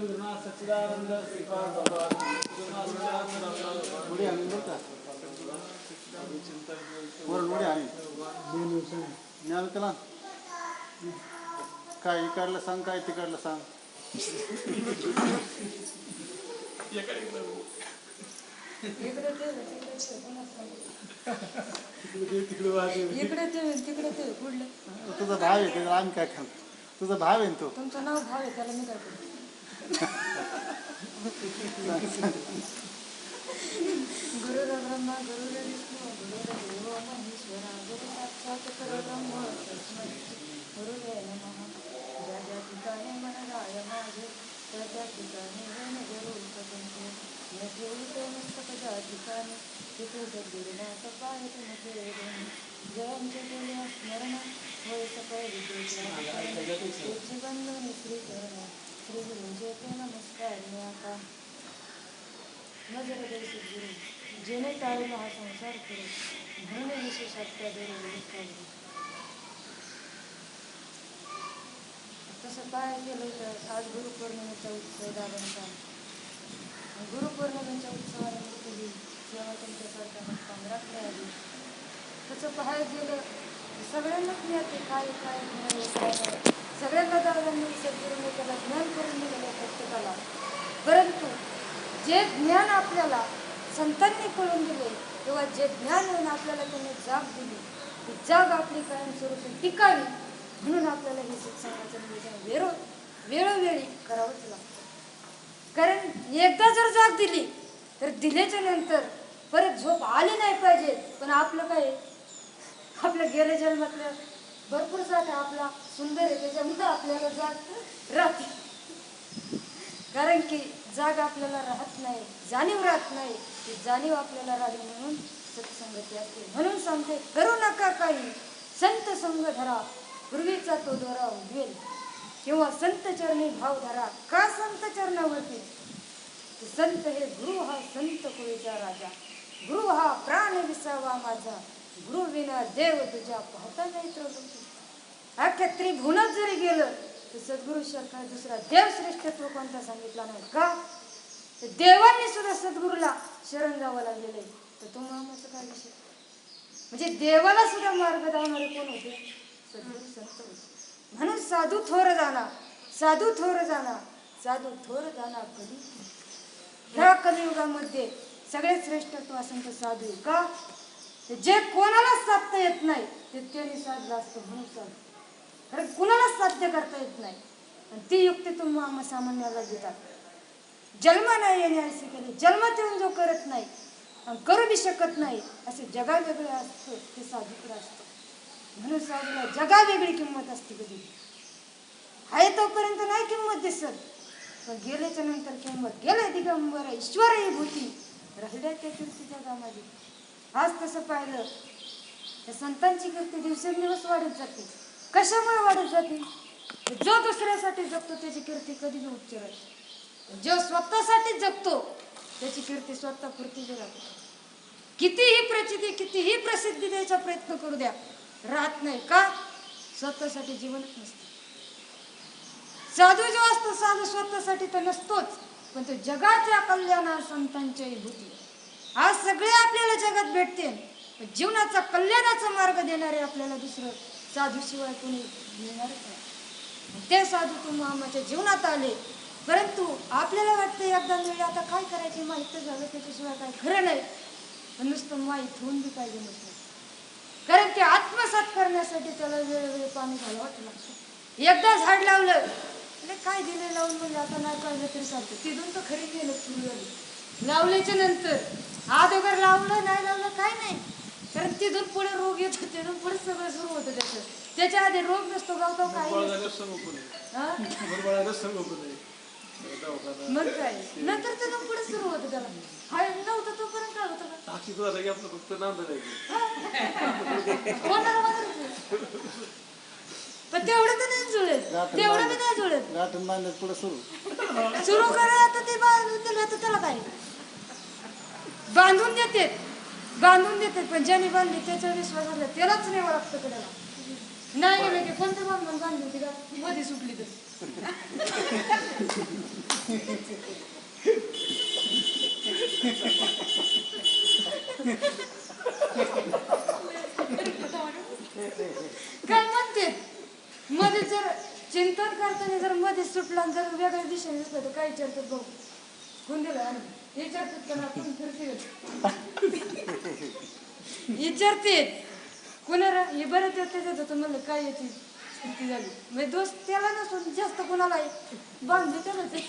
सच्चिदानंद काय इकडलं सांग काय तिकडलं सांग इकडे ते तिकडे ते. इकडे तिकडे तुझा भाव आहे त्याला आम्ही काय खाऊ? तुझा भाव आहे ना तो? तुमचं नाव भाव आहे त्याला मी काय करू? गुरु ब्रह्मा गुरु विष्णू गुरु देव महेश्वरा गुरु साक्षात परब्रह्म तस्मै गुरु नमः ज्या ज्या ठिकाणी मन राय माझे त्या त्या ठिकाणी वन जरूर पतंते न ठेवते मस्तक ज्या ठिकाणी तिथे सद्गुरुनाथ पाहत नसे जयांचे पुण्य स्मरण होय सकळ विद्येचे बंधन श्री करण श्री गुरुंचे ते नमस्कार मी आता न दे सद्गुरु जेणे टाळून हा संसार करू म्हणून विशेष त्या तसं काय केलं तर आज गुरुपौर्णिमेचा उत्सव दादांचा गुरुपौर्णिमेच्या उत्सवानिमित्त ही सेवा तुमच्यासारख्या मुक्काम राखल्या आली तसं पाहायला गेलं सगळ्यांनाच मिळते काय काय काय सगळ्यांना दादांनी सद्गुरूने त्याला ज्ञान करून दिलेलं प्रत्येकाला परंतु जे ज्ञान आपल्याला संतांनी कळून दिले किंवा जे ज्ञान येऊन आपल्याला त्यांनी जाग दिली. ती जाग आपली कायमस्वरूपी टिकावी म्हणून आपल्याला हे शिक्षणाचं नियोजन वेरो वेळोवेळी करावंच लागतं. कारण एकदा जर जाग दिली तर दिल्याच्या नंतर परत झोप आली नाही पाहिजे. पण आपलं काय आपल्या गेल्या जन्मातलं भरपूर साठा आहे. आपला सुंदर आहे. त्याच्यामुळे आपल्याला जाग राहते. कारण की जाग आपल्याला राहत नाही जाणीव राहत नाही ती जाणीव आपल्याला राहावी म्हणून सत्संगती असते. म्हणून सांगते करू नका काही. संत संग धरा पूर्वीचा तो दोरा उगवेल. किंवा संत चरणी भाव धरा का संत चरणावरती? संत हे गुरु हा संत कुळीचा राजा. गुरु हा प्राण विसावा माझा. गुरु विना देव तुझ्या पाहता नाही अख्ख्या त्रिभुवनात जरी गेलं तर सद्गुरु सारखा दुसरा देव श्रेष्ठत्व कोणता सांगितला नाही का? तर देवांनी सुद्धा सद्गुरूला शरण जावं लागलेलं आहे. तर तो मामाचा काय विषय? म्हणजे देवाला सुद्धा मार्ग दावणारे कोण होते? सद्गुरू संत होते. म्हणून साधू थोर जाणा साधू थोर जाणा साधू थोर जाणा कधी? ह्या कलियुगामध्ये सगळ्यात श्रेष्ठत्व असंत साधू का? जे कोणालाच साधता येत नाही ते त्यांनी साधला असतो म्हणून साधू. कारण कुणालाच साध्य करता येत नाही? आणि ती युक्ती तुम्ही आम्हा सामान्याला देतात जन्म नाही येणे असे केले जन्मात येऊन जो करत नाही आणि करू बी शकत नाही असे जगा वेगळे असतं ते साधूकडे असतं. म्हणून साधूला जगा वेगळी किंमत असते कधी. आहे तोपर्यंत नाही किंमत दिसत. पण गेल्याच्यानंतर किंमत गेले दिगंबर ईश्वर ही भूती राहिल्या त्या कीर्ती जगामध्ये आज तसं पाहिलं तर संतांची कीर्ती दिवसेंदिवस वाढत जाते. कशामुळे वाढत जाते? जो दुसऱ्यासाठी जगतो त्याची कीर्ती कधी उच्चरत जो स्वतःसाठी जगतो त्याची कीर्ती स्वतः पुरती जगत कितीही प्रचिती कितीही प्रसिद्धी द्यायचा प्रयत्न करू द्या राहत नाही का? स्वतःसाठी जीवनच नसतं. साधू जो असतो साधू स्वतःसाठी तर नसतोच पण तो जगाच्या कल्याणा संतांच्याही भूती आज सगळे आपल्याला जगात भेटते जीवनाचा कल्याणाचा मार्ग देणारे आपल्याला दुसरं साधूशिवाय कोणी मिळणारच नाही. ते साधू तुम्ही आम्हाच्या जीवनात आले. परंतु आपल्याला वाटतं एकदा मिळले आता काय करायचे? माहीत तर झालं त्याच्याशिवाय काय खरं नाही. पण नुसतं माहीत होऊन बी पाहिजे नसतं कारण ते आत्मसात करण्यासाठी त्याला वेळोवेळी पाणी घालावं लागतं एकदा झाड लावलं अरे काय दिले लावून? म्हणजे आता नाही पाहिजे तरी चालतं. तिथून तर खरी केलं सुरू झाली. लावल्याच्या नंतर अगोदर लावलं नाही लावलं काय नाही. कारण तिथून पुढे रोग येतो तिथून पुढे सगळं सुरू होतं त्याचं. त्याच्या आधी रोग नसतो गावतो काही. हा? मग काय? नंतर तिथून पुढे सुरू होतं त्याला. हाय नव्हतं तोपर्यंत काय होतं? पण तेवढं तर नाही जुळेल. तेवढं बी नाही जुळेल. गाठण बांधण्यात पुढे सुरू. सुरू करा आता ते बांधून दिलं तर त्याला काय? बांधून देते. बांधून देते पण ज्याने बांधली त्याच्यावर विश्वास झाला त्यालाच नाही लागतं कुणाला. नाही गेलं की म्हणजे कोणतं बांधून बांधली होती का? मध्ये सुटली तर. काय म्हणते? मध्ये जर चिंतन करताना जर मध्ये सुटला जर वेगळ्या दिशेने दिसलं तर काय विचारतात भाऊ कोण दिला विचारते. कुणाला हे बरं ते त्याच्यात होतं म्हणलं काय याची स्थिती झाली. म्हणजे दोष त्याला नसून जास्त कोणाला बांधले त्यालाच आहे.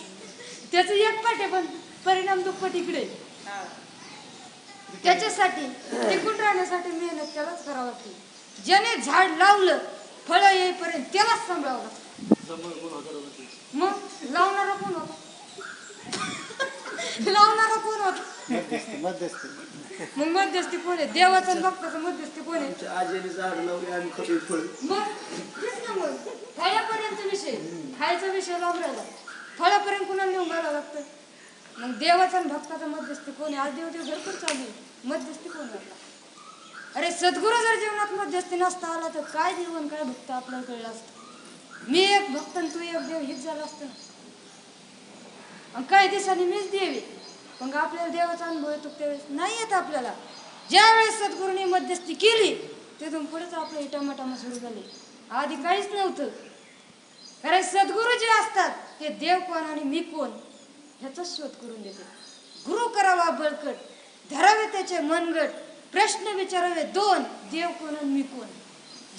त्याचं एक पाठ आहे पण परिणाम दुप्पट इकडे. त्याच्यासाठी टिकून राहण्यासाठी मेहनत त्यालाच करावं लागते. ज्याने झाड लावलं फळं येईपर्यंत त्यालाच सांभाळावं लागतं. मग लावणारा कोण होता? लावणारा कोण होता मध्यस्थी मध्यस्थी. मग मध्यस्थी कोण आहे? देवाचा भक्ताचा मध्यस्थी कोण आहे? आमच्या आजीने झाड लावली आम्ही खातोय फळ. मग तेच ना मग. फळापर्यंत विषय. खायचा विषय राहिला फळापर्यंत कुणाला नेऊन घालावं लागतं? मग देवाचा आणि भक्ताचा मध्यस्थी कोण आहे? आज देव देव भरपूर चालू आहे. मध्यस्थी कोण आहे? अरे सद्गुरू जर जीवनात मध्यस्थी नसता आला तर काय देव आणि काय भक्त आपल्याला कळलं असतं? मी एक भक्त आणि तू एक देव हेच झालं असतं. ना आणि काही दिवसांनी मीच देवी. मग आपल्याला देवाचा अनुभव येतो त्यावेळेस? नाही येत आपल्याला. ज्या वेळेस मध्यस्थी केली तिथून पुढेच आपलं इटामाटामा सुरू झाले. आधी काहीच नव्हतं. कारण सद्गुरू जे असतात ते देव कोण आणि मी कोण ह्याचा शोध करून देते. गुरु करावा बळकट धरावे त्याचे मनगट प्रश्न विचारावे दोन देव कोण आणि मी कोण.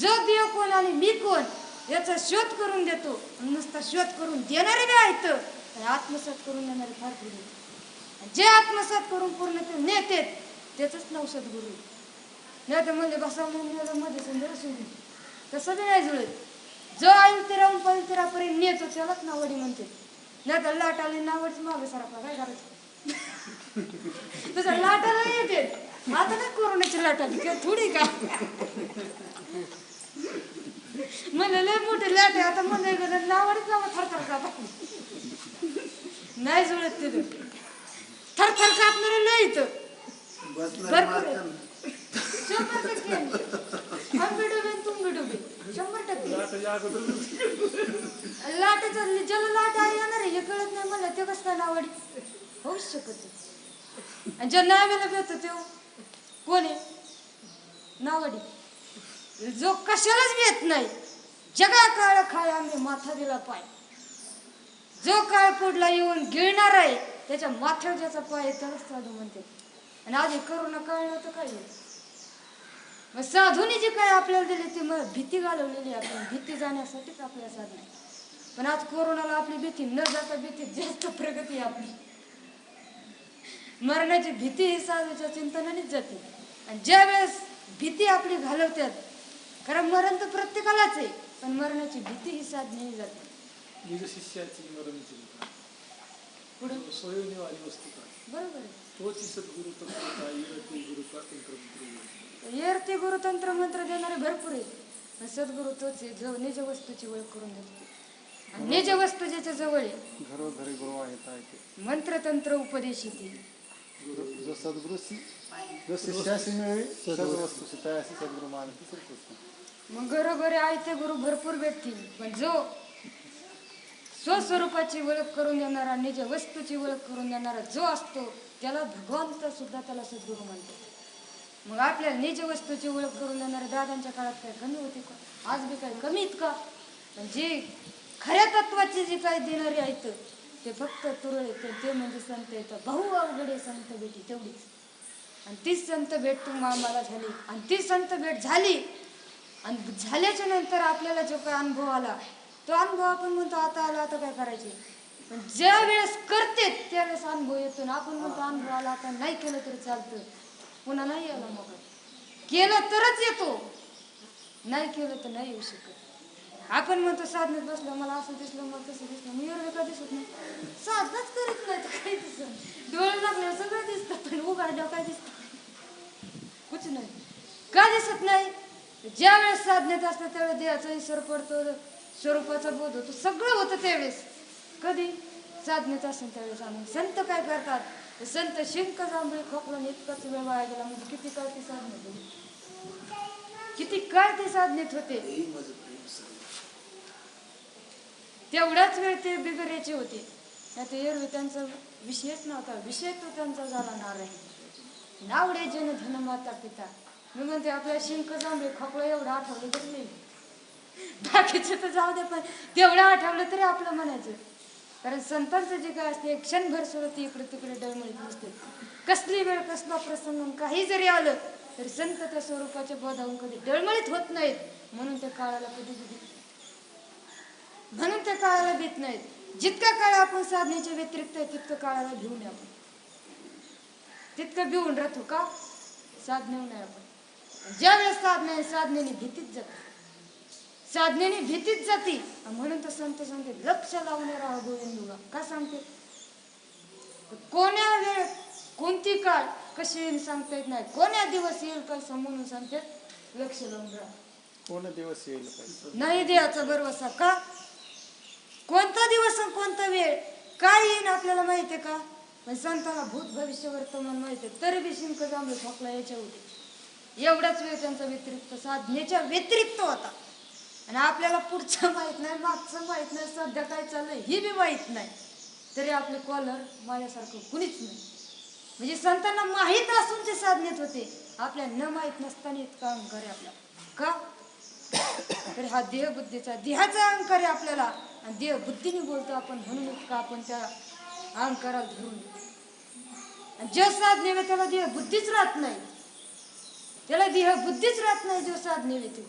जो देव कोण आणि मी कोण याचा शोध करून देतो. आणि नुसता शोध करून देणारे बी आहेत. तर आत्मसात करून येणारे फार गुरु जे आत्मसात करून पूर्ण ते नेते त्याचंच नाव सद्गुरू आहे. नाही तर म्हणजे बसा म्हणून मध्ये सुंदर सुरू तसं बी नाही जुळत जो आयुक्त ते राहून पवित्रापर्यंत नेतो त्यालाच नावडी म्हणते. नाही तर लाट आली नावडीच मागे सारखा काय करायचं तसं लाटाला येते. आता काय कोरोनाची लाट आली? काय थोडी का? मला लय मोठी लाट आहे. आता मला गेलं नावडीच नाव थरथर जातात नाही जुळत तिथं थरथर कापणारे लय इथं. भरपूर आहे. शंभर टक्के. डुबे डुबे शंभर टक्के. अगोदर लाटेचं ज्याला लाट आहे येणार आहे हे कळत नाही मला. ते कसं काय नावडी होऊच शकत नाही. आणि ज्या नावेला भेटतो तो कोण आहे? नावडी. जो कशालाच भेट नाही. जगा काळ खाय आम्ही माथा दिला पाय. जो काळ पुढला येऊन गिळणार आहे त्याच्या माथ्यावर ज्याचा पाय तरच त्यालाच साधू म्हणते. आणि आधी करोना काळ तर काय मग साधूने जे काय आपल्याला दिले ते मग भीती घालवलेली आहे आपण. भीती जाण्यासाठीच आपल्या साधन आहे. पण आज कोरोनाला आपली भीती न जाता भीती जास्त प्रगती आपली. मरणाची भीती ही साधूच्या चिंतनानेच जाते. आणि ज्या वेळेस भीती आपली घालवतात कारण मरण तर प्रत्येकालाच आहे पण मरणाची भीती ही साधनेही जाते. निज शिष्याची मरणची पुढे सोयीवाली वस्तू का बरोबर आहे तोची सद्गुरु तत्वता गुरु तंत्र गुरुतंत्र मंत्र देणारे भरपूर आहे सद्गुरु तोच आहे जो निज वस्तूची ओळख करून देतो निज वस्तू ज्याच्या जवळ आहे घरोघरी गुरु आहेत मंत्र तंत्र मंत्रतंत्र उपदेशिती जो जो सद्गुरु जो शिष्याशी मिळेल सर्व वस्तू त्याशी सद्गुरु मानते मग घरोघरी आहे ते गुरु भरपूर भेटतील पण जो स्वस्वरूपाची ओळख करून देणारा निज वस्तूची ओळख करून देणारा जो असतो त्याला भगवंत सुद्धा त्याला सद्गुरू म्हणतात मग आपल्या निज वस्तूची ओळख करून देणाऱ्या दादांच्या काळात काय कमी होती का? आज बी काय कमी का? पण जी खऱ्या तत्वाची जी काय देणारी आहेत ते फक्त तुरळ येतं ते म्हणजे संत येतं भाऊ अवघडे संत भेटी तेवढीच. आणि तीच संत भेट तू आम्हाला झाली. आणि ती संत भेट झाली. आणि झाल्याच्यानंतर आपल्याला जो काय अनुभव आला तो अनुभव आपण म्हणतो आता आला आता काय करायचे? पण ज्या वेळेस करते त्यावेळेस अनुभव येतो ना. आपण म्हणतो अनुभव आला आता नाही केलं तरी चालतं. पुन्हा नाही आला मग केलं तरच येतो. नाही केलं तर नाही येऊ शकत. आपण म्हणतो साधनेत बसलं मला असं दिसलं मला तसं दिसलं. मी एवढं का दिसत नाही? साधनाच करत नाही तर काही दिसत? डोळे लागल्यावर सगळं दिसतं पण उघडल्यावर काय दिसत कुछ नाही? का दिसत नाही? ज्या वेळेस साधनेत असतं त्यावेळेस देहाचा इसर पडतो. स्वरूपाचा बोध होतो. सगळं होतं त्यावेळेस. कधी? साधनेत असेल त्यावेळेस आम्ही. संत काय करतात? संत शिंक जांभळी खोकलून इतकाच वेळ वाया गेला. म्हणजे किती काय ते साधनेत होते? किती काय ते साधनेत होते? तेवढाच वेळ ते बिगऱ्याचे होते. ते एरवी त्यांचा विषयच नव्हता. विषय तो त्यांचा झाला नारायण. नावडे जन धन माता पिता. मी म्हणते आपल्या शिंक जांभळे खोकळं एवढा आठवले तर नाही बाकीचं तर जाऊ दे पण तेवढं आठवलं तरी आपलं म्हणायचं. कारण संतांचं जे काय असते क्षणभर सोडत ती इकडे तिकडे डळमळीत नसते कसली वेळ कसला प्रसंग काही जरी आलं तरी संत त्या स्वरूपाच्या बोधावून कधी डळमळीत होत नाहीत म्हणून त्या काळाला कधी कधी म्हणून त्या काळाला भीत नाहीत. जितका काळ आपण साधनेच्या व्यतिरिक्त आहे तितकं काळाला घेऊन आपण. तितकं भिवून राहतो का? साधनेवर नाही आपण. ज्या वेळेस साधने साधनेने भीतीच जातो. साधनेने भीतीच जाती. म्हणून तर संत सांगते लक्ष लावून राहा गोविंदुगा का सांगते? कोण्या वेळ कोणती काळ कशी येईल सांगता येत नाही. कोण्या दिवस येईल काय म्हणून सांगतात लक्ष लावून राहा. कोण दिवस येईल नाही द्यायचा भरवसा. का? कोणता दिवस कोणता वेळ? काय येईन आपल्याला माहितीये का? पण संतांना भूत भविष्य वर्तमान माहितीये तरी बी शिंक जांभळे ठोकला याच्या होते एवढाच वेळ त्यांचा व्यतिरिक्त साधनेच्या व्यतिरिक्त होता. आणि आपल्याला पुढचं माहीत नाही मागचं माहीत नाही सध्या काय चाललंय ही बी माहीत नाही. तरी आपले कॉलर माझ्यासारखं कुणीच नाही. म्हणजे संतांना माहीत असून ते साधनेत होते. आपल्या न माहीत नसताना इतका अंकार आहे आपला. का? तर हा देहबुद्धीचा देहाचा अंकार आहे आपल्याला. आणि देहबुद्धीने बोलतो आपण म्हणून इतका आपण त्या अहंकाराला धरून आणि जो साधने त्याला देह बुद्धीच राहत नाही त्याला देह बुद्धीच राहत नाही जो साधने वे ते.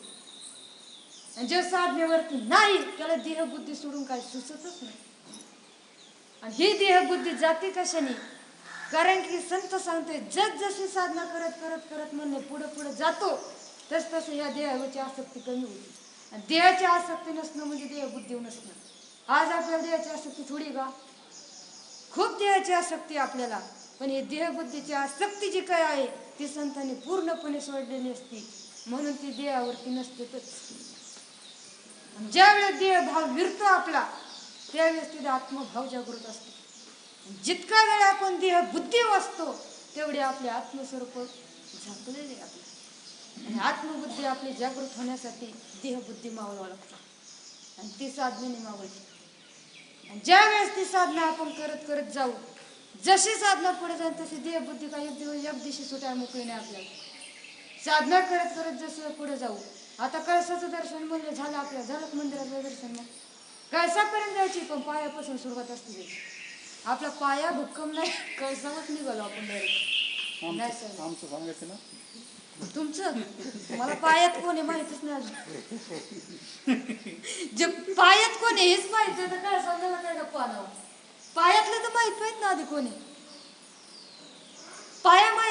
आणि जे साधनेवरती नाही त्याला देहबुद्धी सोडून काय सुचतच नाही. आणि ही देहबुद्धी जाते कशाने? कारण की संत सांगतोय जस जशी साधना करत करत करत म्हणणे पुढे पुढे जातो तस तसं या देहाची आसक्ती कमी होती. आणि देहाची आसक्ती नसणं म्हणजे देहबुद्धी नसणं. आज आपल्याला देहाची आसक्ती थोडी का? खूप देहाची आसक्ती आपल्याला पण ही देहबुद्धीची आसक्ती जी काय आहे ती संतांनी पूर्णपणे सोडलेली असती म्हणून ती देहावरती नसतेच तर ज्या वेळेस देहभाव विरतो आपला त्यावेळेस तिथे आत्मभाव जागृत असतो. जितका वेळ आपण देह बुद्धी वाचतो तेवढे आपले आत्मस्वरूप झाकलेले आपले. आणि आत्मबुद्धी आपली जागृत होण्यासाठी देहबुद्धी मावळावं लागतं आणि ती साधनेने मावळते. आणि ज्या वेळेस ती साधना आपण करत करत जाऊ जशी साधना पुढे जाईल तशी देहबुद्धी काही एक दिवस एक दिवशी सुटाय मोकळी नाही आपल्याला. साधना करत करत जसं पुढे जाऊ आता कळसाचं दर्शन म्हणलं झालं आपल्या झालं मंदिराचं दर्शन मग. कळसापर्यंत जायची पण पायापासून सुरुवात असते त्याची. आपला पाया भक्कम नाही. कळसावरच निघालो आपण डायरेक्ट नाही आमचं सर. आमचं सांगायचं ना? तुमचं? मला पायात कोण आहे माहितच नाही जे पायात कोण आहे हेच माहीत आहे तर काय समजायला काय गप्पा आणावं? पायातलं तर माहीत माहीत ना आधी कोण. आहे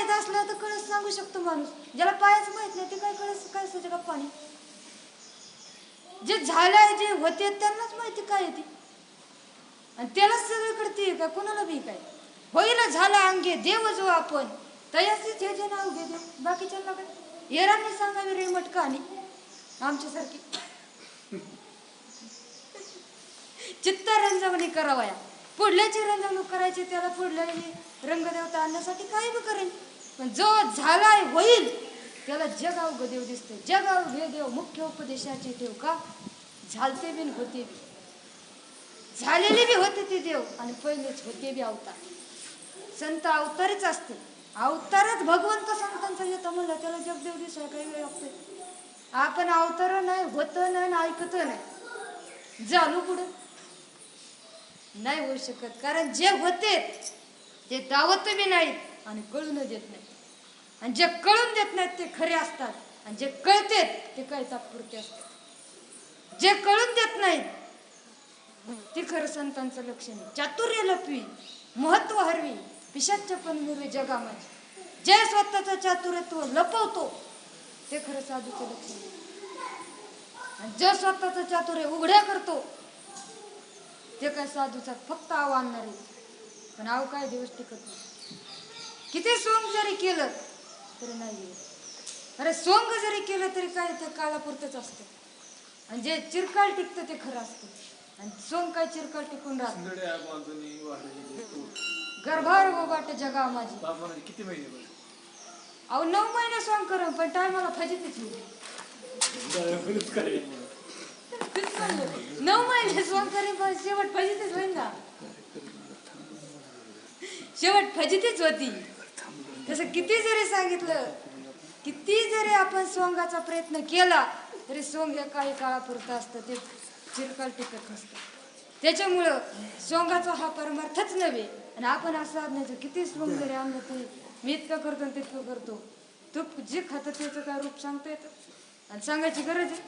पाया असला तर कळस सांगू शकतो माणूस. ज्याला पायाच माहीत नाही ते काय कळस काय सगळं का पाणी? जे झालंय जे होते त्यांनाच माहिती काय येते आणि त्यालाच सगळीकडे ते का कोणाला बी काय? होईल झाला अंगे देव जो आपण तयासीच हे जे नाव घे देव बाकीच्या काय? येरांनी सांगावी रेमट कहाणी आमच्यासारखी. चित्तरंजवणी करावया. पुढल्याची रंजवणूक करायची त्याला पुढल्या रंगदेवता आणण्यासाठी काही बी करेन. पण जो झालाय होईल त्याला जग गदेव देव दिसते जग देव मुख्य उपदेशाचे देव का? झालते बी न होते बी. झालेले बी होते ते देव आणि पहिलेच होते बी अवतार. संत अवतारच असते. अवतारच भगवंत संतांचा येतं म्हणलं त्याला जगदेव दिसाय काही वेळ लागते. आपण अवतार नाही होतं नाही आणि ऐकत नाही. झालो पुढे. नाही होऊ शकत. कारण जे होते ते दावत बी नाहीत. आणि कळून देत नाही. आणि जे कळून देत नाहीत ते खरे असतात. आणि जे कळते ते काय तात्पुरते असतात. जे कळून देत नाहीत ते खरं संतांचं लक्षण आहे चातुर्य लपवी महत्त्व हरवी पिशाच पण मुले जगामध्ये. जे स्वतःचं चातुर्यत्व लपवतो ते खरं साधूचं लक्षण आणि जे स्वतःचं चातुर्य उघड्या करतो ते काय साधूचा फक्त आव आणणार पण आव काय दिवस टिकत नाही. किती सोंग जरी केलं तरी नाही अरे सोंग जरी केलं तरी काय ते काळापुरतच असतं. आणि जे चिरकाळ टिकतं ते खरं असतं. आणि सोंग काय चिरकाळ टिकून राहत. गर्भार गोबाट जगा माझी. बाप म्हणाले किती महिने? अहो नऊ महिने सोंग कर पण टायमाला फजितीच. नऊ महिने सोंग करीन पण शेवट फजितीच होईल ना. शेवट फजितीच होती. तसं किती जरी सांगितलं किती जरी आपण सोंगाचा प्रयत्न केला तरी सोंग हे काही काळापुरतं असतं ते चिरकाल टिकत नसतं. त्याच्यामुळं सोंगाचा हा परमार्थच नव्हे. आणि आपण असं आज्ञाचं किती सोंग जरी आणलं तरी मी इतकं करतो आणि तितकं करतो. तू जे खातं त्याचं काय रूप सांगता येतं? आणि सांगायची गरज आहे?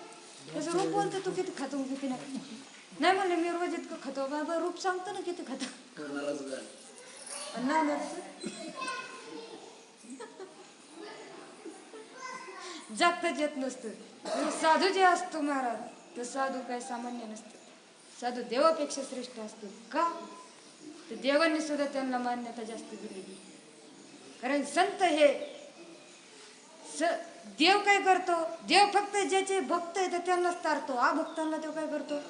त्याचं रूप बोलतो तू किती खातो किती नाही नाही म्हणले मी रोज इतकं खातो. बाबा रूप सांगतो ना किती खातो. आणि नाही जगताच येत नसतं साधू जे असतो महाराज तर साधू काय सामान्य नसतं. साधू देवापेक्षा श्रेष्ठ असतो. का? तर देवांनी सुद्धा त्यांना मान्यता जास्त दिलेली कारण संत हे स देव काय करतो? देव फक्त ज्याचे भक्त आहे तर त्यांनाच तारतो. आ भक्तांना तो काय करतो?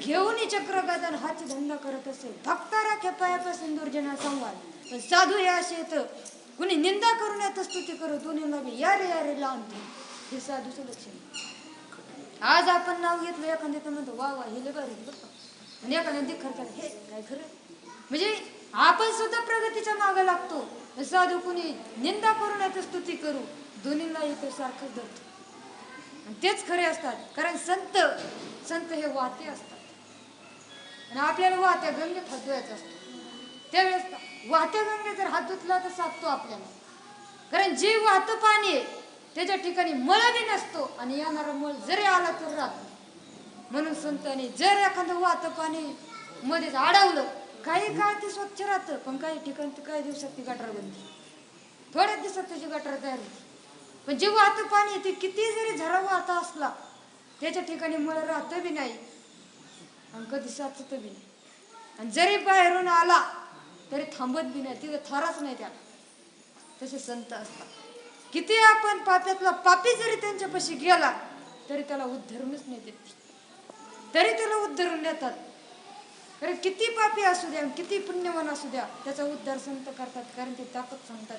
घेऊन चक्र गदन हाच धंदा करत असेल भक्ता राख्या पायापासून दुर्जना संवाद. पण साधू हे असे येतं कुणी निंदा करून येत स्तुती करू दोन्ही बी. या रे लावून दे. हे साधूचं लक्षण आज आपण नाव घेतलं एखाद्या म्हणतो वा वा हे लय भारी बरं आणि एखाद्या दिखर केलं हे काय खरं? म्हणजे आपण सुद्धा प्रगतीच्या मागे लागतो. साधू कुणी निंदा करून येतं स्तुती करू. दोन्हींना इथे सारखंच धरतो. आणि तेच खरे असतात. कारण संत संत हे वाते असतात. आणि आपल्याला वाहत्या गंगेत फसवायचं असतं. त्यावेळेस वाहत्या गंगे जर हात धुतला तर साधतो आपल्याला. कारण जे वाहतं पाणी आहे त्याच्या ठिकाणी मळ बी नसतो आणि येणारा मळ जरी आला तर राहतो. म्हणून संतांनी जर एखादं वाहतं पाणी मध्येच अडवलं काही काळ ते स्वच्छ राहतं पण काही ठिकाणी ते काही दिवसात ती गटार बनते थोड्याच दिवसात त्याची गटार तयार होते. पण जे वाहतं पाणी आहे ते किती जरी झरा वाहता असला त्याच्या ठिकाणी मळ राहतं बी नाही आणि कधी साचतं बी नाही. आणि जरी बाहेरून आला तरी थांबत बी नाही तिथं थाराच नाही त्याला तसे संत असतात. किती आपण पाप्यातला पापी जरी त्यांच्यापाशी गेला तरी त्याला उद्धरूनच नाही देत. तरी त्याला उद्धरून देतात. कारण किती पापी असू द्या किती पुण्यवान असू द्या त्याचा उद्धार संत करतात कारण ते ताकद सांगतात.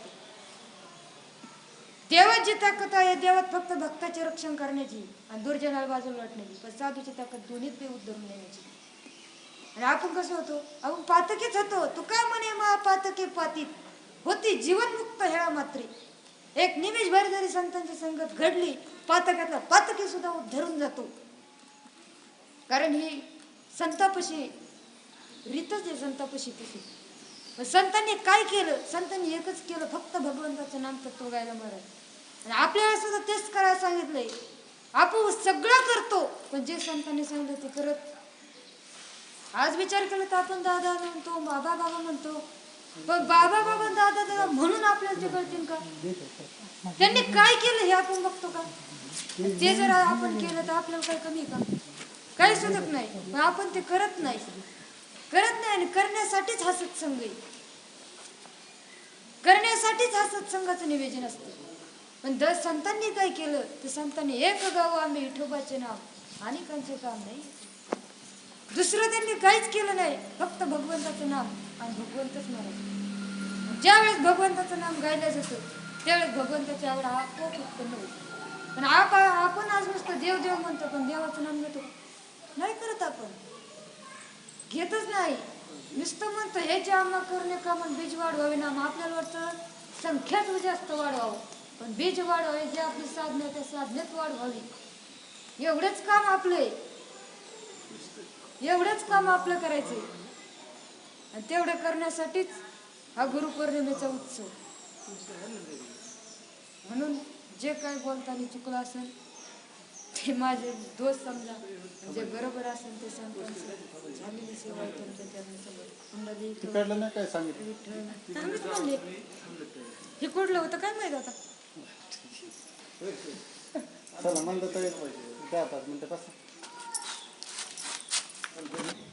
देवात जी ताकद आहे देवात फक्त भक्ताचे रक्षण करण्याची आणि दुर्जनाला बाजूला वाटण्याची पण साधूची ताकद दोन्हीत बी उद्धरून नेण्याची आणि आपण कसं होतो? आपण पातकीच होतो. तू काय म्हणे मा पातके पातीत? होती जीवनमुक्त हेळा मात्री. एक निमिषभर जरी संतांची संगत घडली पातकातला पातकी सुद्धा उद्धरून जातो. कारण ही संतापशी रीतच आहे संतापशी तशी संतांनी काय केलं? संतांनी एकच केलं फक्त भगवंताचं नाम तत्व गायला महाराज आणि आपल्याला सुद्धा तेच करायला सांगितलंय. आपण सगळं करतो पण जे संतांनी सांगितलं ते करत आज विचार केला तर आपण दादा म्हणतो बाबा बाबा म्हणतो. पण बाबा बाबा दादा दादा म्हणून आपल्याला ते कळतील का? त्यांनी काय केलं हे आपण बघतो का? ते जर आपण केलं तर आपल्याला काय कमी आहे का? काही सुधक नाही. पण आपण ते करत नाही. करत नाही आणि करण्यासाठीच हा सत्संग आहे. करण्यासाठीच हा सत्संगाचं निवेदन असतं. पण जर संतांनी काय केलं तर संतांनी एक गाव आम्ही विठोबाचे नाव. आणि कांचे काम नाही? दुसरं त्यांनी काहीच केलं नाही. फक्त भगवंताचं नाम आणि भगवंतच महाराज ज्यावेळेस भगवंताचं नाम गायलं जातं त्यावेळेस भगवंताची आवड आपोआप उत्पन्न होते. पण आप आपण आज नुसतं देव देव म्हणतो पण देवाचं नाम घेतो. नाही करत आपण. घेतच नाही. नुसतं म्हणतो ह्याची आम्हा करणे का म्हणून बीज वाढवावे नाम आपल्याला वाटतं संख्याच जास्त वाढवावं. पण बीज वाढवावे जे आपली साधने त्या साधनेत वाढवावी. एवढेच एवढंच काम आपलं आहे एवढंच काम आपलं करायचंय आणि तेवढं करण्यासाठीच हा गुरुपौर्णिमेचा उत्सव. म्हणून जे काही बोलताना चुकलं असेल ते माझे दोष समजा. जे बरोबर असेल ते सांगतो झालेली सेवा आहे तुमच्या काय हे कुठलं होतं? काय माहीत आता? चला म्हणलं तर येत पाहिजे द्या पाच मिनटं कसं Thank you.